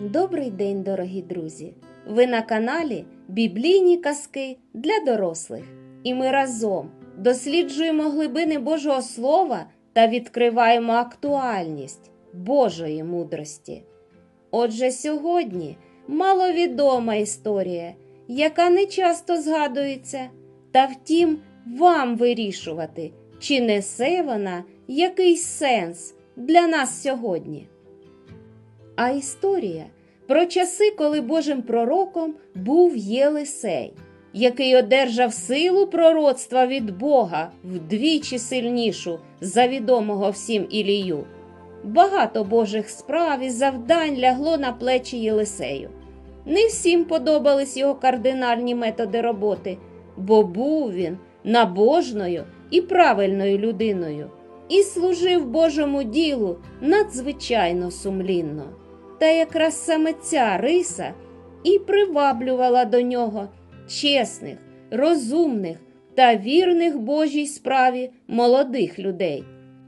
Добрий день, дорогі друзі! Ви на каналі Біблійні казки для дорослих. І ми разом досліджуємо глибини Божого Слова та відкриваємо актуальність Божої мудрості. Отже, сьогодні маловідома історія, яка не часто згадується, та втім, вам вирішувати, чи несе вона якийсь сенс для нас сьогодні. А історія про часи, коли Божим пророком був Єлисей, який одержав силу пророцтва від Бога вдвічі сильнішу за відомого всім Ілію. Багато Божих справ і завдань лягло на плечі Єлисею. Не всім подобались його кардинальні методи роботи, бо був він набожною і правильною людиною і служив Божому ділу надзвичайно сумлінно. Та якраз саме ця риса і приваблювала до нього чесних, розумних та вірних Божій справі молодих людей.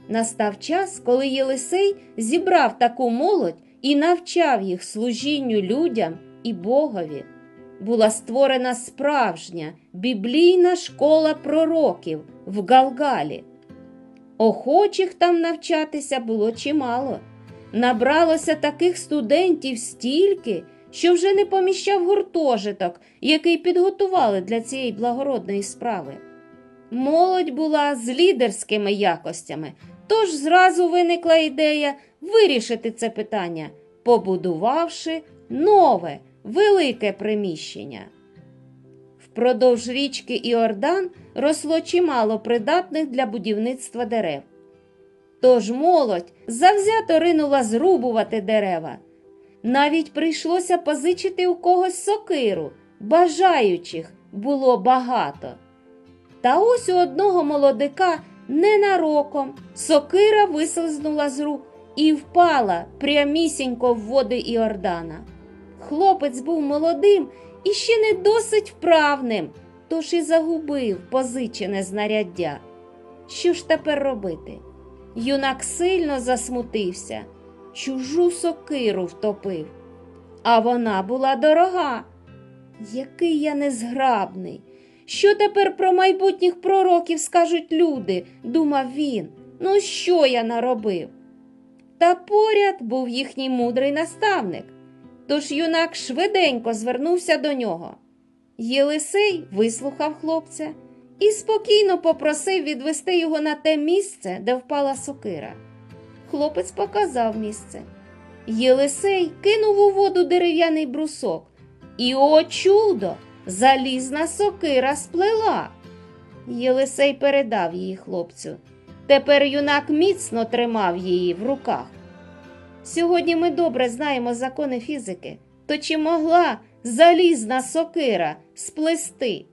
Настав час, коли Єлисей зібрав таку молодь і навчав їх служінню людям і Богові. Була створена справжня біблійна школа пророків в Галгалі. Охочих там навчатися було чимало. Набралося таких студентів стільки, що вже не поміщав гуртожиток, який підготували для цієї благородної справи. Молодь була з лідерськими якостями, тож зразу виникла ідея вирішити це питання, побудувавши нове, велике приміщення. Впродовж річки Іордан росло чимало придатних для будівництва дерев. Тож молодь завзято ринула зрубувати дерева. Навіть прийшлося позичити у когось сокиру, бажаючих було багато. Та ось у одного молодика ненароком сокира вислизнула з рук і впала прямісінько в води Іордана. Хлопець був молодим і ще не досить вправним, тож і загубив позичене знаряддя. Що ж тепер робити? Юнак сильно засмутився, чужу сокиру втопив. А вона була дорога. Який я незграбний. Що тепер про майбутніх пророків скажуть люди, думав він. Ну, що я наробив? Та поряд був їхній мудрий наставник. Тож юнак швиденько звернувся до нього. Єлисей вислухав хлопця і спокійно попросив відвести його на те місце, де впала сокира. Хлопець показав місце. Єлисей кинув у воду дерев'яний брусок, і, о чудо, залізна сокира сплела. Єлисей передав її хлопцю. Тепер юнак міцно тримав її в руках. Сьогодні ми добре знаємо закони фізики, то чи могла залізна сокира сплести?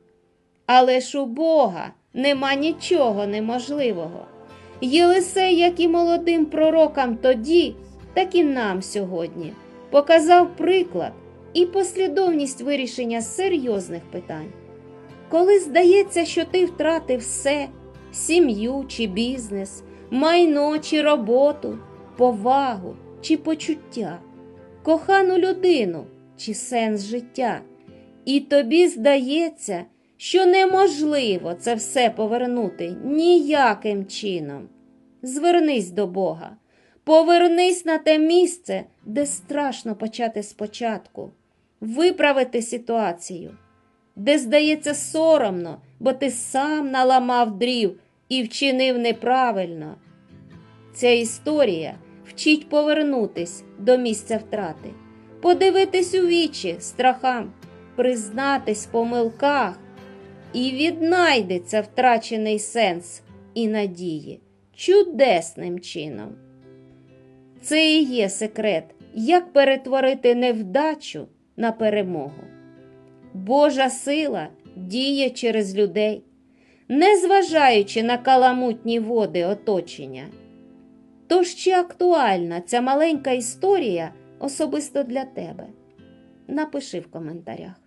Але ж у Бога нема нічого неможливого. Єлисей, як і молодим пророкам тоді, так і нам сьогодні, показав приклад і послідовність вирішення серйозних питань. Коли здається, що ти втратив все сім'ю чи бізнес, майно чи роботу, повагу чи почуття, кохану людину чи сенс життя, і тобі здається, що неможливо це все повернути ніяким чином. Звернись до Бога, повернись на те місце, де страшно почати спочатку, виправити ситуацію, де здається соромно, бо ти сам наламав дрів і вчинив неправильно. Ця історія вчить повернутись до місця втрати, подивитись у вічі страхам, признатись в помилках і віднайдеться втрачений сенс і надії чудесним чином. Це і є секрет, як перетворити невдачу на перемогу. Божа сила діє через людей, незважаючи на каламутні води оточення. Тож чи актуальна ця маленька історія особисто для тебе? Напиши в коментарях.